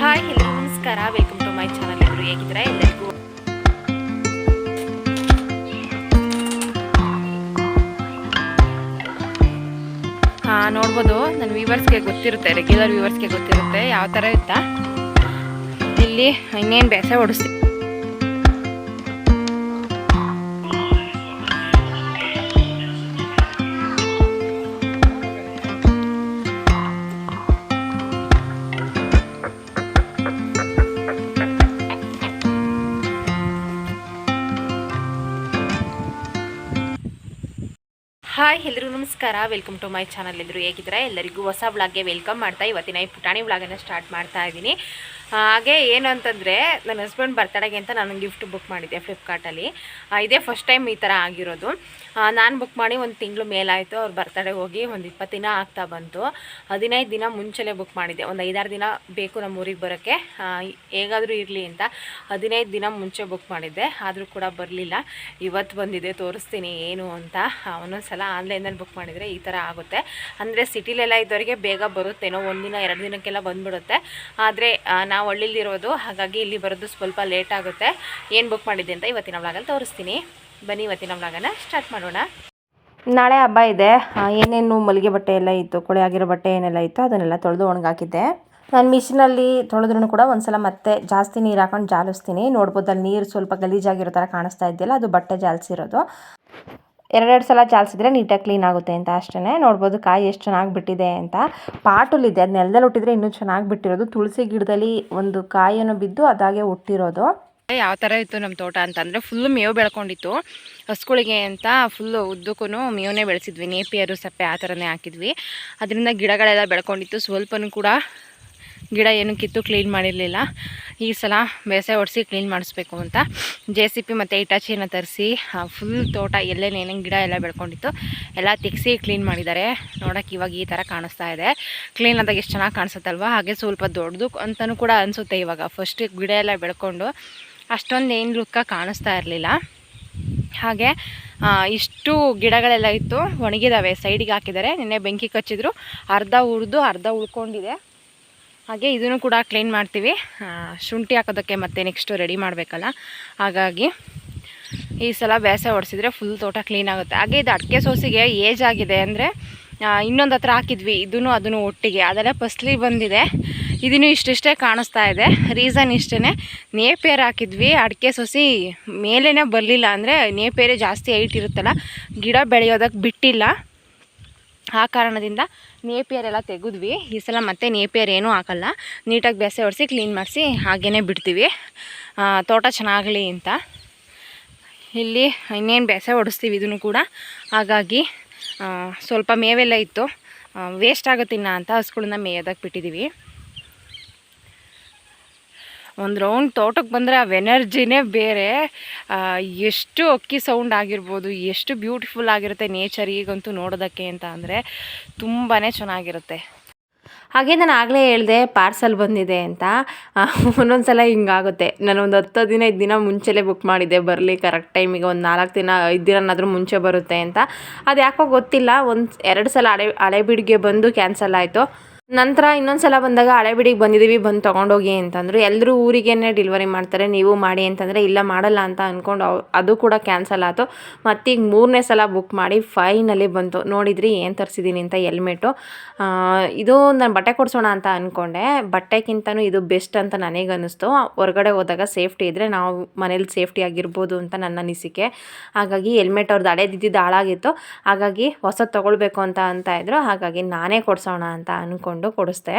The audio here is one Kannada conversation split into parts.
ಹಾಯ್, ಎಲ್ಲರಿಗೂ ನಮಸ್ಕಾರ. ವೆಲ್ಕಮ್ ಟು ಮೈ ಚಾನಲ್ ಎಲ್ಲರೂ ಹೇಗಿದ್ದೀರಾ? ಎಲ್ಲರಿಗೂ ಹಾಂ, ನೋಡ್ಬೋದು. ನನ್ನ ವ್ಯೂವರ್ಸ್ಗೆ ಗೊತ್ತಿರುತ್ತೆ ರೆಗ್ಯುಲರ್ ವ್ಯೂವರ್ಸ್ಗೆ ಗೊತ್ತಿರುತ್ತೆ. ಯಾವ ಥರ ಇತ್ತಾ? ಇಲ್ಲಿ ಇನ್ನೇನು ಬೇಸೆ ಹೊಡಿಸ್ತೀವಿ ಹಾಯ್ ಎಲ್ಲರಿಗೂ ನಮಸ್ಕಾರ. ವೆಲ್ಕಮ್ ಟು ಮೈ ಚಾನಲ್ ಎಲ್ಲರೂ ಹೇಗಿದ್ದೀರಾ? ಎಲ್ಲರಿಗೂ ಹೊಸ ಬ್ಲಾಗ್ಗೆ ವೆಲ್ಕಮ್ ಮಾಡ್ತಾ ಇವತ್ತಿನ ಈ ಪುಟಾಣಿ ಬ್ಲಾಗನ್ನು ಸ್ಟಾರ್ಟ್ ಮಾಡ್ತಾ ಇದ್ದೀನಿ. ಹಾಗೆ ಏನು ಅಂತಂದರೆ ನನ್ನ ಹಸ್ಬೆಂಡ್ ಬರ್ತಡೆಗೆ ಅಂತ ನಾನು ಗಿಫ್ಟ್ ಬುಕ್ ಮಾಡಿದ್ದೆ ಫ್ಲಿಪ್ಕಾರ್ಟಲ್ಲಿ ಇದೇ ಫಸ್ಟ್ ಟೈಮ್ ಈ ಥರ ಆಗಿರೋದು. ನಾನು ಬುಕ್ ಮಾಡಿ ಒಂದು ತಿಂಗಳು ಮೇಲಾಯಿತು, ಅವ್ರು ಬರ್ತಡೇ ಹೋಗಿ ಒಂದು ಇಪ್ಪತ್ತು ದಿನ ಆಗ್ತಾ ಬಂತು. ಹದಿನೈದು ದಿನ ಮುಂಚೆಲೇ ಬುಕ್ ಮಾಡಿದ್ದೆ. ಒಂದು ಐದಾರು ದಿನ ಬೇಕು ನಮ್ಮ ಊರಿಗೆ ಬರೋಕ್ಕೆ ಹೇಗಾದರೂ ಇರಲಿ ಅಂತ ಹದಿನೈದು ದಿನ ಮುಂಚೆ ಬುಕ್ ಮಾಡಿದ್ದೆ. ಆದರೂ ಕೂಡ ಬರಲಿಲ್ಲ. ಇವತ್ತು ಬಂದಿದೆ, ತೋರಿಸ್ತೀನಿ ಏನು ಅಂತ. ಒಂದೊಂದು ಸಲ ಆನ್ಲೈನಲ್ಲಿ ಬುಕ್ ಮಾಡಿದರೆ ಈ ಥರ ಆಗುತ್ತೆ. ಅಂದರೆ ಸಿಟಿಲೆಲ್ಲ ಇದ್ದವರಿಗೆ ಬೇಗ ಬರುತ್ತೇನೋ ಒಂದಿನ ಎರಡು ದಿನಕ್ಕೆಲ್ಲ ಬಂದುಬಿಡುತ್ತೆ. ಆದರೆ ನಾವು ಹಳ್ಳಿಲಿರೋದು, ಹಾಗಾಗಿ ಇಲ್ಲಿ ಬರೋದು ಸ್ವಲ್ಪ ಲೇಟ್ ಆಗುತ್ತೆ. ಏನು ಬುಕ್ ಮಾಡಿದ್ದೆ ಅಂತ ಇವತ್ತಿನ ವ್ಲಾಗಲ್ಲಿ ತೋರಿಸ್ತೀನಿ. ಬನ್ನಿ ಇವತ್ತಿನ ವ್ಲಾಗನ ಸ್ಟಾರ್ಟ್ ಮಾಡೋಣ. ನಾಳೆ ಹಬ್ಬ ಇದೆ. ಏನೇನು ಮಲ್ಲಿಗೆ ಬಟ್ಟೆ ಎಲ್ಲ ಇತ್ತು, ಕೊಳೆ ಆಗಿರೋ ಬಟ್ಟೆ ಏನೆಲ್ಲ ಇತ್ತು ಅದನ್ನೆಲ್ಲ ತೊಳೆದು ಒಣಗಾಕಿದ್ದೆ. ನಾನು ಮಿಷಿನಲ್ಲಿ ತೊಳೆದ್ರೂ ಕೂಡ ಒಂದ್ಸಲ ಮತ್ತೆ ಜಾಸ್ತಿ ನೀರು ಹಾಕೊಂಡು ಜಾಲಿಸ್ತೀನಿ. ನೋಡ್ಬೋದು ಅಲ್ಲಿ ನೀರು ಸ್ವಲ್ಪ ಗಲೀಜಾಗಿರೋ ಥರ ಕಾಣಿಸ್ತಾ ಇದೆಯಲ್ಲ, ಅದು ಬಟ್ಟೆ ಜಾಲಿಸಿರೋದು. ಎರಡೆರಡು ಸಲ ಚಾಲಿಸಿದ್ರೆ ನೀಟಾಗಿ ಕ್ಲೀನ್ ಆಗುತ್ತೆ ಅಂತ ಅಷ್ಟೇ ನೋಡ್ಬೋದು ಕಾಯಿ ಎಷ್ಟು ಚೆನ್ನಾಗಿ ಬಿಟ್ಟಿದೆ ಅಂತ. ಪಾಟಲ್ಲಿದೆ ಅದು ನೆಲದಲ್ಲಿ ಹುಟ್ಟಿದ್ರೆ ಇನ್ನೂ ಚೆನ್ನಾಗಿ ಬಿಟ್ಟಿರೋದು. ತುಳಸಿ ಗಿಡದಲ್ಲಿ ಒಂದು ಕಾಯಿಯನ್ನು ಬಿದ್ದು ಅದಾಗೆ ಹುಟ್ಟಿರೋದು. ಯಾವ ಥರ ಇತ್ತು ನಮ್ಮ ತೋಟ ಅಂತಂದರೆ ಫುಲ್ ಮೇವು ಬೆಳ್ಕೊಂಡಿತ್ತು. ಹಸುಗಳಿಗೆ ಅಂತ ಫುಲ್ಲು ಉದ್ದಕ್ಕೂ ಮೇವನ್ನೇ ಬೆಳೆಸಿದ್ವಿ. ನೇಪಿಯರು, ಸಪ್ಪೆ ಆ ಥರನೇ ಹಾಕಿದ್ವಿ. ಅದರಿಂದ ಗಿಡಗಳೆಲ್ಲ ಬೆಳ್ಕೊಂಡಿತ್ತು. ಸ್ವಲ್ಪನೂ ಕೂಡ ಗಿಡ ಏನು ಕಿತ್ತು ಕ್ಲೀನ್ ಮಾಡಿರಲಿಲ್ಲ. ಈ ಸಲ ಬೇಸಾಯ ಒಡಿಸಿ ಕ್ಲೀನ್ ಮಾಡಿಸ್ಬೇಕು ಅಂತ. ಜೆ ಸಿ ಪಿ ಮತ್ತು ಇಟಾಚಿಯನ್ನು ತರಿಸಿ ಫುಲ್ ತೋಟ ಎಲ್ಲೇನೇನು ಗಿಡ ಎಲ್ಲ ಬೆಳ್ಕೊಂಡಿತ್ತು ಎಲ್ಲ ತೆಗೆಸಿ ಕ್ಲೀನ್ ಮಾಡಿದ್ದಾರೆ. ನೋಡೋಕೆ ಇವಾಗ ಈ ಥರ ಕಾಣಿಸ್ತಾ ಇದೆ. ಕ್ಲೀನ್ ಆದಾಗ ಎಷ್ಟು ಚೆನ್ನಾಗಿ ಕಾಣಿಸುತ್ತಲ್ವ? ಹಾಗೆ ಸ್ವಲ್ಪ ದೊಡ್ಡದು ಅಂತಲೂ ಕೂಡ ಅನಿಸುತ್ತೆ ಇವಾಗ. ಫಸ್ಟ್ ಗಿಡ ಎಲ್ಲ ಬೆಳ್ಕೊಂಡು ಅಷ್ಟೊಂದು ಏನು ಲುಕ್ಕ ಕಾಣಿಸ್ತಾ ಇರಲಿಲ್ಲ. ಹಾಗೆ ಇಷ್ಟು ಗಿಡಗಳೆಲ್ಲ ಇತ್ತು, ಒಣಗಿದಾವೆ. ಸೈಡಿಗೆ ಹಾಕಿದ್ದಾರೆ. ನಿನ್ನೆ ಬೆಂಕಿ ಕಚ್ಚಿದ್ರು. ಅರ್ಧ ಉರಿದು, ಅರ್ಧ ಉಳ್ಕೊಂಡಿದೆ. ಹಾಗೆ ಇದನ್ನು ಕೂಡ ಕ್ಲೀನ್ ಮಾಡ್ತೀವಿ. ಶುಂಠಿ ಹಾಕೋದಕ್ಕೆ ಮತ್ತೆ ನೆಕ್ಸ್ಟು ರೆಡಿ ಮಾಡಬೇಕಲ್ಲ. ಹಾಗಾಗಿ ಈ ಸಲ ಬೇಸೆ ಹೊಡೆಸಿದ್ರೆ ಫುಲ್ ತೋಟ ಕ್ಲೀನ್ ಆಗುತ್ತೆ. ಹಾಗೆ ಇದು ಅಡಿಕೆ ಸೋಸಿಗೆ ಏಜ್ ಆಗಿದೆ ಅಂದರೆ ಇನ್ನೊಂದು ಹತ್ರ ಹಾಕಿದ್ವಿ, ಇದನ್ನು ಅದನ್ನು ಒಟ್ಟಿಗೆ. ಅದೆಲ್ಲ ಫಸ್ಲಿ ಬಂದಿದೆ. ಇದನ್ನು ಇಷ್ಟಿಷ್ಟೇ ಕಾಣಿಸ್ತಾ ಇದೆ. ರೀಸನ್ ಇಷ್ಟೇ ನೇಪೇರ್ ಹಾಕಿದ್ವಿ, ಅಡಿಕೆ ಸೊಸಿ ಮೇಲೇ ಬರಲಿಲ್ಲ ಅಂದರೆ ನೇಪೇರೆ ಜಾಸ್ತಿ ಹೈಟ್ ಇರುತ್ತಲ್ಲ, ಗಿಡ ಬೆಳೆಯೋದಕ್ಕೆ ಬಿಟ್ಟಿಲ್ಲ. ಆ ಕಾರಣದಿಂದ ನೇಪಿಯರ್ ಎಲ್ಲ ತೆಗೆದ್ವಿ. ಈ ಸಲ ಮತ್ತೆ ನೇಪಿಯರ್ ಏನೂ ಹಾಕಲ್ಲ. ನೀಟಾಗಿ ಬೇಸೆ ಹೊಡಿಸಿ ಕ್ಲೀನ್ ಮಾಡಿಸಿ ಹಾಗೇ ಬಿಡ್ತೀವಿ. ತೋಟ ಚೆನ್ನಾಗಲಿ ಅಂತ. ಇಲ್ಲಿ ಇನ್ನೇನು ಬೇಸೆ ಹೊಡಿಸ್ತೀವಿ ಇದನ್ನು ಕೂಡ. ಹಾಗಾಗಿ ಸ್ವಲ್ಪ ಮೇವೆಲ್ಲ ಇತ್ತು. ವೇಸ್ಟ್ ಆಗುತ್ತಿನ್ನ ಅಂತ ಹಸುಗಳನ್ನ ಮೇಯೋದಕ್ಕೆ ಬಿಟ್ಟಿದ್ದೀವಿ ಒಂದು ರೌಂಡ್ ತೋಟಕ್ಕೆ ಬಂದರೆ ಆ ಎನರ್ಜಿನೇ ಬೇರೆ. ಎಷ್ಟು ಅಕ್ಕಿ ಸೌಂಡ್ ಆಗಿರ್ಬೋದು, ಎಷ್ಟು ಬ್ಯೂಟಿಫುಲ್ ಆಗಿರುತ್ತೆ ನೇಚರ್ ಈಗಂತೂ ನೋಡೋದಕ್ಕೆ ಅಂತ ಅಂದರೆ ತುಂಬಾ ಚೆನ್ನಾಗಿರುತ್ತೆ. ಹಾಗೆ ನಾನು ಆಗಲೇ ಹೇಳಿದೆ ಪಾರ್ಸಲ್ ಬಂದಿದೆ ಅಂತ. ಒಂದೊಂದು ಸಲ ಹಿಂಗಾಗುತ್ತೆ. ನಾನು ಒಂದು ಹತ್ತು ಹದಿನೈದು ದಿನ ಮುಂಚೆಲೇ ಬುಕ್ ಮಾಡಿದ್ದೆ, ಬರಲಿ ಕರೆಕ್ಟ್ ಟೈಮಿಗೆ ಒಂದು ನಾಲ್ಕು ದಿನ, ಐದು ದಿನನಾದರೂ ಮುಂಚೆ ಬರುತ್ತೆ ಅಂತ. ಅದು ಯಾಕೋ ಗೊತ್ತಿಲ್ಲ, ಒಂದು ಎರಡು ಸಲ ಹಳೆ ಹಳೆಬೀಡಿಗೆ ಬಂದು ಕ್ಯಾನ್ಸಲ್ ಆಯಿತು. ನಂತರ ಇನ್ನೊಂದು ಸಲ ಬಂದಾಗ ಹಳೆಬಿಡಿಗೆ ಬಂದಿದ್ದೀವಿ ಬಂದು ತೊಗೊಂಡೋಗಿ ಅಂತಂದರು. ಎಲ್ಲರೂ ಊರಿಗೇನೆ ಡೆಲಿವರಿ ಮಾಡ್ತಾರೆ, ನೀವು ಮಾಡಿ ಅಂತಂದರೆ ಇಲ್ಲ ಮಾಡಲ್ಲ ಅಂತ ಅಂದ್ಕೊಂಡು ಅದು ಕೂಡ ಕ್ಯಾನ್ಸಲ್ ಆಯಿತು ಮತ್ತೀಗ ಮೂರನೇ ಸಲ ಬುಕ್ ಮಾಡಿ ಫೈನಲ್ಲಿ ಬಂತು. ನೋಡಿದ್ರಿ ಏನು ತರಿಸಿದ್ದೀನಿ ಅಂತ ಹೆಲ್ಮೆಟು ಇದು ನಾನು ಬಟ್ಟೆ ಕೊಡಿಸೋಣ ಅಂತ ಅಂದ್ಕೊಂಡೆ ಬಟ್ಟೆಗಿಂತನೂ ಇದು ಬೆಸ್ಟ್ ಅಂತ ನನಗೆ ಅನ್ನಿಸ್ತು ಹೊರಗಡೆ ಹೋದಾಗ ಸೇಫ್ಟಿ ಇದ್ದರೆ ನಾವು ಮನೇಲಿ ಸೇಫ್ಟಿ ಆಗಿರ್ಬೋದು ಅಂತ ನನ್ನ ಅನಿಸಿಕೆ. ಹಾಗಾಗಿ ಹೆಲ್ಮೆಟ್ ಅವ್ರದ್ದು ಹಳೇದಿದ್ದು ಹಾಳಾಗಿತ್ತು. ಹಾಗಾಗಿ ಹೊಸದು ತೊಗೊಳ್ಬೇಕು ಅಂತ ಅಂತ ಇದ್ರು. ಹಾಗಾಗಿ ನಾನೇ ಕೊಡಿಸೋಣ ಅಂತ ಅಂದ್ಕೊಂಡು ಕೊಡಿಸ್ದೆ.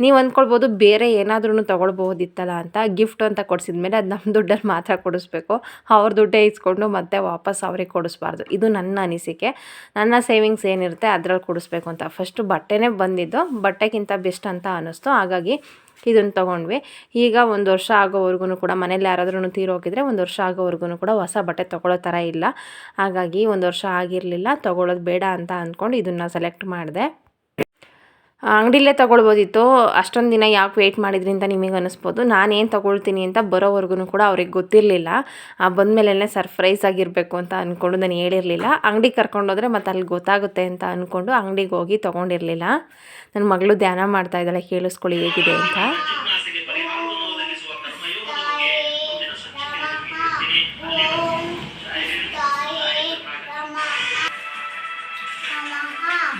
ನೀವು ಅಂದ್ಕೊಳ್ಬೋದು ಬೇರೆ ಏನಾದ್ರೂ ತೊಗೊಳ್ಬೋದಿತ್ತಲ್ಲ ಅಂತ ಗಿಫ್ಟ್ ಅಂತ ಕೊಡಿಸಿದ್ಮೇಲೆ ಅದು ನಮ್ಮ ದುಡ್ಡಲ್ಲಿ ಮಾತ್ರ ಕೊಡಿಸ್ಬೇಕು. ಅವ್ರ ದುಡ್ಡೇ ಇಸ್ಕೊಂಡು ಮತ್ತೆ ವಾಪಸ್ ಅವ್ರಿಗೆ ಕೊಡಿಸ್ಬಾರ್ದು. ಇದು ನನ್ನ ಅನಿಸಿಕೆ. ನನ್ನ ಸೇವಿಂಗ್ಸ್ ಏನಿರುತ್ತೆ ಅದ್ರಲ್ಲಿ ಕೊಡಿಸ್ಬೇಕು ಅಂತ. ಫಸ್ಟು ಬಟ್ಟೆನೇ ಬಂದಿದ್ದು. ಬಟ್ಟೆಗಿಂತ ಬೆಸ್ಟ್ ಅಂತ ಅನ್ನಿಸ್ತು. ಹಾಗಾಗಿ ಇದನ್ನು ತೊಗೊಂಡ್ವಿ. ಈಗ ಒಂದು ವರ್ಷ ಆಗೋವರೆಗೂ ಕೂಡ ಮನೇಲಿ ಯಾರಾದ್ರೂ ತೀರೋಗಿದ್ರೆ ಒಂದು ವರ್ಷ ಆಗೋವರೆಗೂ ಕೂಡ ಹೊಸ ಬಟ್ಟೆ ತೊಗೊಳ್ಳೋ ಥರ ಇಲ್ಲ. ಹಾಗಾಗಿ ಒಂದು ವರ್ಷ ಆಗಿರಲಿಲ್ಲ. ತೊಗೊಳ್ಳೋದು ಬೇಡ ಅಂತ ಅಂದ್ಕೊಂಡು ಇದನ್ನು ಸೆಲೆಕ್ಟ್ ಮಾಡಿದೆ. ಅಂಗಡಿಲೇ ತೊಗೊಳ್ಬೋದಿತ್ತು. ಅಷ್ಟೊಂದು ದಿನ ಯಾಕೆ ವೆಯ್ಟ್ ಮಾಡಿದ್ರಿ ಅಂತ ನಿಮಗೆ ಅನ್ನಿಸ್ಬೋದು ನಾನೇನು ತೊಗೊಳ್ತೀನಿ ಅಂತ ಬರೋವರೆಗೂ ಕೂಡ ಅವ್ರಿಗೆ ಗೊತ್ತಿರಲಿಲ್ಲ. ಆ ಬಂದಮೇಲೆ ಸರ್ಪ್ರೈಸ್ ಆಗಿರಬೇಕು ಅಂತ ಅಂದ್ಕೊಂಡು ನಾನು ಹೇಳಿರಲಿಲ್ಲ. ಅಂಗಡಿಗೆ ಕರ್ಕೊಂಡೋದ್ರೆ ಮತ್ತೆ ಅಲ್ಲಿ ಗೊತ್ತಾಗುತ್ತೆ ಅಂತ ಅಂದ್ಕೊಂಡು ಅಂಗಡಿಗೆ ಹೋಗಿ ತೊಗೊಂಡಿರಲಿಲ್ಲ. ನನ್ನ ಮಗಳು ಧ್ಯಾನ ಮಾಡ್ತಾ ಇದ್ದಾಳೆ ಕೇಳಿಸ್ಕೊಳ್ಳಿ ಹೇಗಿದೆ ಅಂತ.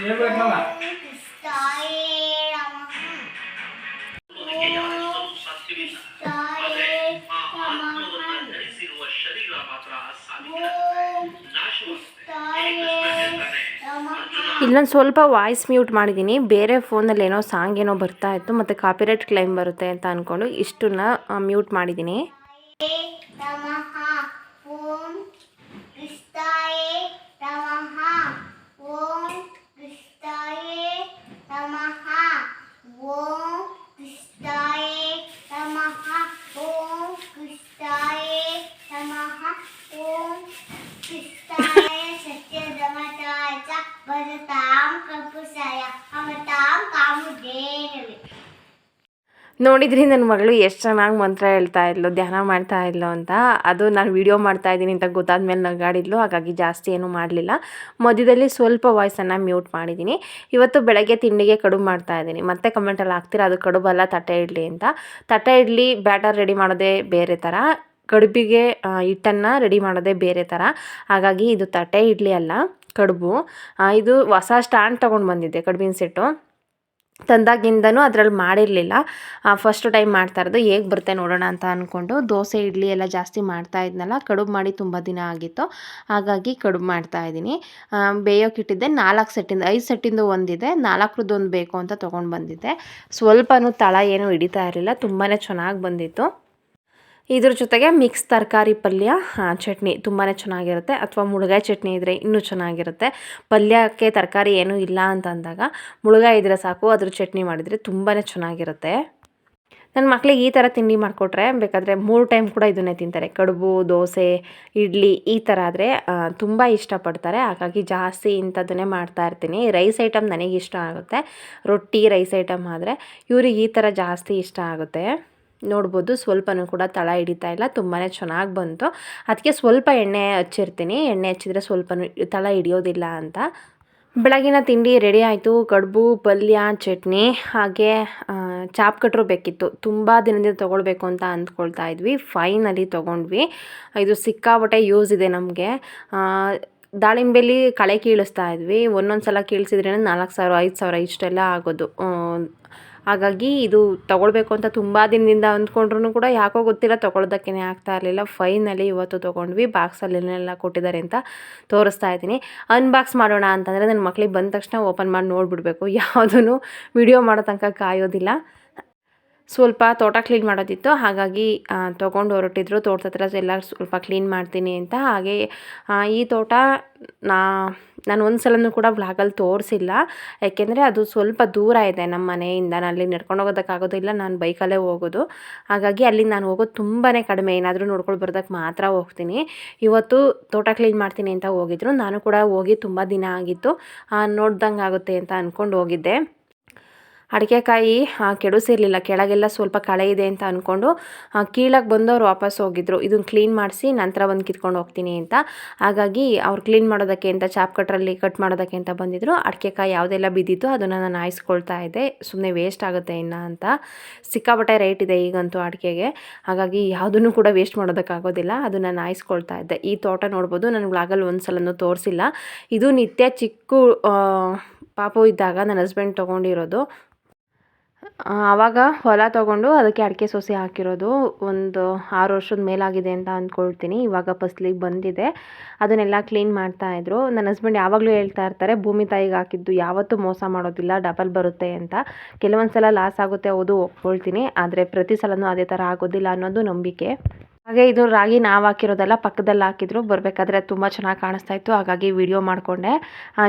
ಹೇಳ್ಬೇಕಲ್ಲ ಇಲ್ಲೊಂದು ಸ್ವಲ್ಪ ವಾಯ್ಸ್ ಮ್ಯೂಟ್ ಮಾಡಿದ್ದೀನಿ ಬೇರೆ ಫೋನಲ್ಲಿ ಏನೋ ಸಾಂಗ್ ಏನೋ ಬರ್ತಾ ಇತ್ತು, ಮತ್ತು ಕಾಪಿರೈಟ್ ಕ್ಲೈಮ್ ಬರುತ್ತೆ ಅಂತ ಅಂದ್ಕೊಂಡು ಇಷ್ಟನ್ನ ಮ್ಯೂಟ್ ಮಾಡಿದ್ದೀನಿ ನೋಡಿದ್ರಿ ನನ್ನ ಮಗಳು ಎಷ್ಟು ಚೆನ್ನಾಗಿ ಮಂತ್ರ ಹೇಳ್ತಾ ಇದ್ಲು, ಧ್ಯಾನ ಮಾಡ್ತಾ ಇದ್ಲು ಅಂತ. ಅದು ನಾನು ವಿಡಿಯೋ ಮಾಡ್ತಾ ಇದ್ದೀನಿ ಅಂತ ಗೊತ್ತಾದ್ಮೇಲೆ ನಗಾಡಿದ್ಲು, ಹಾಗಾಗಿ ಜಾಸ್ತಿ ಏನೂ ಮಾಡಲಿಲ್ಲ. ಮಧ್ಯದಲ್ಲಿ ಸ್ವಲ್ಪ ವಾಯ್ಸನ್ನು ಮ್ಯೂಟ್ ಮಾಡಿದ್ದೀನಿ. ಇವತ್ತು ಬೆಳಗ್ಗೆ ತಿಂಡಿಗೆ ಕಡುಬು ಮಾಡ್ತಾ ಇದ್ದೀನಿ. ಮತ್ತೆ ಕಮೆಂಟಲ್ಲಿ ಹಾಕ್ತೀರಾ, ಅದು ಕಡುಬಲ್ಲ ತಟ್ಟೆ ಇಡ್ಲಿ ಅಂತ. ತಟ್ಟೆ ಇಡ್ಲಿ, ಬ್ಯಾಟರ್ ರೆಡಿ ಮಾಡೋದೇ ಬೇರೆ ಥರ ಕಡುಬಿಗೆ ಹಿಟ್ಟನ್ನು ರೆಡಿ ಮಾಡೋದೇ ಬೇರೆ ಥರ ಹಾಗಾಗಿ ಇದು ತಟ್ಟೆ ಇಡ್ಲಿ ಅಲ್ಲ. ಕಡುಬು. ಇದು ಹೊಸ ಸ್ಟ್ಯಾಂಡ್ ತೊಗೊಂಡು ಬಂದಿದ್ದೆ ಕಡುಬಿನ ಸೆಟ್ಟು. ತಂದಾಗಿಂದನೂ ಅದರಲ್ಲಿ ಮಾಡಿರಲಿಲ್ಲ. ಫಸ್ಟ್ ಟೈಮ್ ಮಾಡ್ತಾ ಇರೋದು. ಹೇಗೆ ಬರುತ್ತೆ ನೋಡೋಣ ಅಂತ ಅಂದ್ಕೊಂಡು ದೋಸೆ, ಇಡ್ಲಿ ಎಲ್ಲ ಜಾಸ್ತಿ ಮಾಡ್ತಾ ಇದ್ನಲ್ಲ, ಕಡುಬು ಮಾಡಿ ತುಂಬ ದಿನ ಆಗಿತ್ತು. ಹಾಗಾಗಿ ಕಡುಬು ಮಾಡ್ತಾ ಇದ್ದೀನಿ. ಬೇಯೋಕೆ ಇಟ್ಟಿದ್ದೆ. ನಾಲ್ಕು ಸೆಟ್ಟಿಂದ, ಐದು ಸೆಟ್ಟಿಂದು ಒಂದಿದೆ. ನಾಲ್ಕರದ್ದು ಒಂದು ಬೇಕು ಅಂತ ತೊಗೊಂಡು ಬಂದಿದ್ದೆ. ಸ್ವಲ್ಪನೂ ತಳ ಏನೂ ಹಿಡಿತಾ ಇರಲಿಲ್ಲ. ತುಂಬಾ ಚೆನ್ನಾಗಿ ಬಂದಿತ್ತು. ಇದ್ರ ಜೊತೆಗೆ ಮಿಕ್ಸ್ ತರಕಾರಿ ಪಲ್ಯ ಚಟ್ನಿ ತುಂಬಾ ಚೆನ್ನಾಗಿರುತ್ತೆ. ಅಥವಾ ಮುಳುಗಾಯಿ ಚಟ್ನಿ ಇದ್ದರೆ ಇನ್ನೂ ಚೆನ್ನಾಗಿರುತ್ತೆ. ಪಲ್ಯಕ್ಕೆ ತರಕಾರಿ ಏನೂ ಇಲ್ಲ ಅಂತ ಅಂದಾಗ ಮುಳುಗಾಯಿ ಇದ್ದರೆ ಸಾಕು, ಅದ್ರ ಚಟ್ನಿ ಮಾಡಿದರೆ ತುಂಬಾ ಚೆನ್ನಾಗಿರುತ್ತೆ. ನನ್ನ ಮಕ್ಳಿಗೆ ಈ ಥರ ತಿಂಡಿ ಮಾಡಿಕೊಟ್ರೆ ಬೇಕಾದರೆ ಮೂರು ಟೈಮ್ ಕೂಡ ಇದನ್ನೇ ತಿಂತಾರೆ. ಕಡುಬು, ದೋಸೆ, ಇಡ್ಲಿ ಈ ಥರ ಆದರೆ ತುಂಬ ಇಷ್ಟಪಡ್ತಾರೆ. ಹಾಗಾಗಿ ಜಾಸ್ತಿ ಇಂಥದ್ದನ್ನೇ ಮಾಡ್ತಾ ಇರ್ತೀನಿ. ರೈಸ್ ಐಟಮ್ ನನಗೆ ಇಷ್ಟ ಆಗುತ್ತೆ. ರೊಟ್ಟಿ, ರೈಸ್ ಐಟಮ್ ಆದರೆ ಇವ್ರಿಗೆ ಈ ಥರ ಜಾಸ್ತಿ ಇಷ್ಟ ಆಗುತ್ತೆ. ನೋಡ್ಬೋದು, ಸ್ವಲ್ಪನೂ ಕೂಡ ತಳ ಹಿಡಿತಾ ಇಲ್ಲ ತುಂಬಾ ಚೆನ್ನಾಗಿ ಬಂತು. ಅದಕ್ಕೆ ಸ್ವಲ್ಪ ಎಣ್ಣೆ ಹಚ್ಚಿರ್ತೀನಿ, ಎಣ್ಣೆ ಹಚ್ಚಿದ್ರೆ ಸ್ವಲ್ಪನೂ ತಳ ಹಿಡಿಯೋದಿಲ್ಲ ಅಂತ. ಬೆಳಗಿನ ತಿಂಡಿ ರೆಡಿ ಆಯಿತು, ಕಡುಬು, ಪಲ್ಯ, ಚಟ್ನಿ, ಹಾಗೆ ಚಾಪ್ ಕಟ್ರು ಬೇಕಿತ್ತು. ತುಂಬ ದಿನದಿಂದ ತೊಗೊಳ್ಬೇಕು ಅಂತ ಅಂದ್ಕೊಳ್ತಾ ಇದ್ವಿ, ಫೈನಲಿ ತೊಗೊಂಡ್ವಿ. ಇದು ಸಿಕ್ಕಾಬಟ್ಟೆ ಯೂಸ್ ಇದೆ ನಮಗೆ. ದಾಳಿಂಬೆಲಿ ಕಳೆ ಕೀಳಿಸ್ತಾ ಇದ್ವಿ ಒಂದೊಂದು ಸಲ ಕೀಳಿಸಿದ್ರೇ ನಾಲ್ಕು ಸಾವಿರ, ಐದು ಸಾವಿರ ಇಷ್ಟೆಲ್ಲ ಆಗೋದು. ಹಾಗಾಗಿ ಇದು ತೊಗೊಳ್ಬೇಕು ಅಂತ ತುಂಬ ದಿನದಿಂದ ಅಂದ್ಕೊಂಡ್ರು ಕೂಡ ಯಾಕೋ ಗೊತ್ತಿಲ್ಲ ತೊಗೊಳೋದಕ್ಕೇ ಆಗ್ತಾ ಇರಲಿಲ್ಲ. ಫೈನಲಿ ಇವತ್ತು ತೊಗೊಂಡ್ವಿ. ಬಾಕ್ಸಲ್ಲಿ ಏನೆಲ್ಲ ಕೊಟ್ಟಿದ್ದಾರೆ ಅಂತ ತೋರಿಸ್ತಾ ಇದ್ದೀನಿ. ಅನ್ಬಾಕ್ಸ್ ಮಾಡೋಣ ಅಂತಂದರೆ ನನ್ನ ಮಕ್ಳಿಗೆ ಬಂದ ತಕ್ಷಣ ಓಪನ್ ಮಾಡಿ ನೋಡಿಬಿಡ್ಬೇಕು. ಯಾವುದೂ ವಿಡಿಯೋ ಮಾಡೋ ತನಕ ಕಾಯೋದಿಲ್ಲ. ಸ್ವಲ್ಪ ತೋಟ ಕ್ಲೀನ್ ಮಾಡೋದಿತ್ತು. ಹಾಗಾಗಿ ತೊಗೊಂಡು ಹೊರಟಿದ್ರು. ತೋಟದ ಹತ್ರ ಎಲ್ಲ ಸ್ವಲ್ಪ ಕ್ಲೀನ್ ಮಾಡ್ತೀನಿ ಅಂತ. ಹಾಗೆ ಈ ತೋಟ ನಾ, ನಾನು ಒಂದು ಸಲನೂ ಕೂಡ ವ್ಲಾಗಲ್ಲಿ ತೋರಿಸಿಲ್ಲ. ಯಾಕೆಂದರೆ ಅದು ಸ್ವಲ್ಪ ದೂರ ಇದೆ ನಮ್ಮ ಮನೆಯಿಂದ. ನಾನು ಅಲ್ಲಿ ನಡ್ಕೊಂಡು ಹೋಗೋದಕ್ಕಾಗೋದಿಲ್ಲ ನಾನು ಬೈಕಲ್ಲೇ ಹೋಗೋದು. ಹಾಗಾಗಿ ಅಲ್ಲಿ ನಾನು ಹೋಗೋದು ತುಂಬಾ ಕಡಿಮೆ. ಏನಾದರೂ ನೋಡ್ಕೊಂಡು ಬರೋದಕ್ಕೆ ಮಾತ್ರ ಹೋಗ್ತೀನಿ. ಇವತ್ತು ತೋಟ ಕ್ಲೀನ್ ಮಾಡ್ತೀನಿ ಅಂತ ಹೋಗಿದ್ರು. ನಾನು ಕೂಡ ಹೋಗಿ ತುಂಬ ದಿನ ಆಗಿತ್ತು. ನೋಡ್ದಂಗೆ ಆಗುತ್ತೆ ಅಂತ ಅಂದ್ಕೊಂಡು ಹೋಗಿದ್ದೆ. ಅಡಿಕೆಕಾಯಿ ಕೆಡಿಸಿರಲಿಲ್ಲ. ಕೆಳಗೆಲ್ಲ ಸ್ವಲ್ಪ ಕಳೆ ಇದೆ ಅಂತ ಅಂದ್ಕೊಂಡು ಕೀಳಕ್ಕೆ ಬಂದವರು ವಾಪಸ್ ಹೋಗಿದ್ರು. ಇದನ್ನ ಕ್ಲೀನ್ ಮಾಡಿಸಿ ನಂತರ ಒಂದು ಕಿತ್ಕೊಂಡು ಹೋಗ್ತೀನಿ ಅಂತ. ಹಾಗಾಗಿ ಅವ್ರು ಕ್ಲೀನ್ ಮಾಡೋದಕ್ಕೆ ಅಂತ, ಚಾಪ್ ಕಟ್ರಲ್ಲಿ ಕಟ್ ಮಾಡೋದಕ್ಕೆ ಅಂತ ಬಂದಿದ್ರು. ಅಡಿಕೆಕಾಯಿ ಯಾವುದೆಲ್ಲ ಬಿದ್ದಿತ್ತು ಅದನ್ನು ನಾನು ಆಯಿಸ್ಕೊಳ್ತಾ ಇದ್ದೆ. ಸುಮ್ಮನೆ ವೇಸ್ಟ್ ಆಗುತ್ತೆ ಇನ್ನು ಅಂತ. ಸಿಕ್ಕಾಬಟ್ಟೆ ರೇಟ್ ಇದೆ ಈಗಂತೂ ಅಡಿಕೆಗೆ. ಹಾಗಾಗಿ ಯಾವುದನ್ನು ಕೂಡ ವೇಸ್ಟ್ ಮಾಡೋದಕ್ಕಾಗೋದಿಲ್ಲ. ಅದು ನಾನು ಆಯಿಸ್ಕೊಳ್ತಾ ಇದ್ದೆ. ಈ ತೋಟ ನೋಡ್ಬೋದು. ನನಗೆ ವ್ಲಾಗಲ್ಲಿ ಒಂದು ಸಲನೂ ತೋರಿಸಿಲ್ಲ. ಇದು ನಿತ್ಯ ಚಿಕ್ಕ ಪಾಪು ಇದ್ದಾಗ ನನ್ನ ಹಸ್ಬೆಂಡ್ ತೊಗೊಂಡಿರೋದು. ಆವಾಗ ಹೊಲ ತೊಗೊಂಡು ಅದಕ್ಕೆ ಅಡಿಕೆ ಸೊಸಿ ಹಾಕಿರೋದು ಒಂದು ಆರು ವರ್ಷದ ಮೇಲಾಗಿದೆ ಅಂತ ಅಂದ್ಕೊಳ್ತೀನಿ. ಇವಾಗ ಫಸ್ಲಿಗೆ ಬಂದಿದೆ. ಅದನ್ನೆಲ್ಲ ಕ್ಲೀನ್ ಮಾಡ್ತಾಯಿದ್ರು ನನ್ನ ಹಸ್ಬೆಂಡ್ ಯಾವಾಗಲೂ ಹೇಳ್ತಾ ಇರ್ತಾರೆ, ಭೂಮಿ ತಾಯಿಗೆ ಹಾಕಿದ್ದು ಯಾವತ್ತೂ ಮೋಸ ಮಾಡೋದಿಲ್ಲ, ಡಬಲ್ ಬರುತ್ತೆ ಅಂತ. ಕೆಲವೊಂದು ಸಲ ಲಾಸ್ ಆಗುತ್ತೆ ಹೌದು ಒಪ್ಕೊಳ್ತೀನಿ. ಆದರೆ ಪ್ರತಿ ಸಲವೂ ಅದೇ ಥರ ಆಗೋದಿಲ್ಲ ಅನ್ನೋದು ನಂಬಿಕೆ. ಹಾಗೆ ಇದು ರಾಗಿ ನಾವು ಹಾಕಿರೋದೆಲ್ಲ ಪಕ್ಕದಲ್ಲಿ ಹಾಕಿದ್ರು, ಬರಬೇಕಾದ್ರೆ ತುಂಬ ಚೆನ್ನಾಗಿ ಕಾಣಿಸ್ತಾ ಇತ್ತು. ಹಾಗಾಗಿ ವಿಡಿಯೋ ಮಾಡಿಕೊಂಡೆ.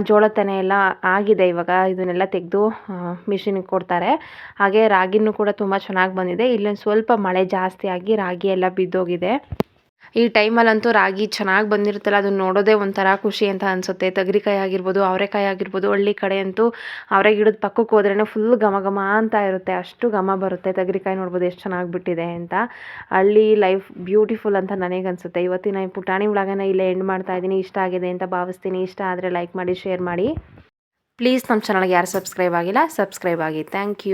ಜೋಳ ತೆನೆ ಎಲ್ಲ ಆಗಿದೆ ಇವಾಗ. ಇದನ್ನೆಲ್ಲ ತೆಗೆದು ಮಿಷಿನಿಗೆ ಕೊಡ್ತಾರೆ. ಹಾಗೆ ರಾಗಿನೂ ಕೂಡ ತುಂಬ ಚೆನ್ನಾಗಿ ಬಂದಿದೆ. ಇಲ್ಲೊಂದು ಸ್ವಲ್ಪ ಮಳೆ ಜಾಸ್ತಿ ಆಗಿ ರಾಗಿ ಎಲ್ಲ ಬಿದ್ದೋಗಿದೆ. ಈ ಟೈಮಲ್ಲಂತೂ ರಾಗಿ ಚೆನ್ನಾಗಿ ಬಂದಿರುತ್ತಲ್ಲ, ಅದನ್ನ ನೋಡೋದೇ ಒಂಥರ ಖುಷಿ ಅಂತ ಅನಿಸುತ್ತೆ. ತಗ್ರಿಕಾಯಿ ಆಗಿರ್ಬೋದು, ಅವರೆಕಾಯಿ ಆಗಿರ್ಬೋದು, ಹಳ್ಳಿ ಕಡೆ ಅಂತೂ ಅವರೆ ಗಿಡದ ಪಕ್ಕಕ್ಕೆ ಹೋದ್ರೇ ಫುಲ್ ಘಮ ಘಮ ಅಂತ ಇರುತ್ತೆ. ಅಷ್ಟು ಘಮ ಬರುತ್ತೆ. ತಗ್ರಿಕಾಯಿ ನೋಡ್ಬೋದು ಎಷ್ಟು ಚೆನ್ನಾಗಿ ಬಿಟ್ಟಿದೆ ಅಂತ. ಹಳ್ಳಿ ಲೈಫ್ ಬ್ಯೂಟಿಫುಲ್ ಅಂತ ನನಗೆ ಅನಿಸುತ್ತೆ. ಇವತ್ತಿನ ಪುಟಾಣಿ ಒಳಗನ ಇಲ್ಲೇ ಎಂಡ್ ಮಾಡ್ತಾ ಇದ್ದೀನಿ. ಇಷ್ಟ ಆಗಿದೆ ಅಂತ ಭಾವಿಸ್ತೀನಿ. ಇಷ್ಟ ಆದರೆ ಲೈಕ್ ಮಾಡಿ ಶೇರ್ ಮಾಡಿ. ಪ್ಲೀಸ್ ನಮ್ಮ ಚಾನಲ್ಗೆ ಯಾರು ಸಬ್ಸ್ಕ್ರೈಬ್ ಆಗಿಲ್ಲ ಸಬ್ಸ್ಕ್ರೈಬ್ ಆಗಿ. Thank you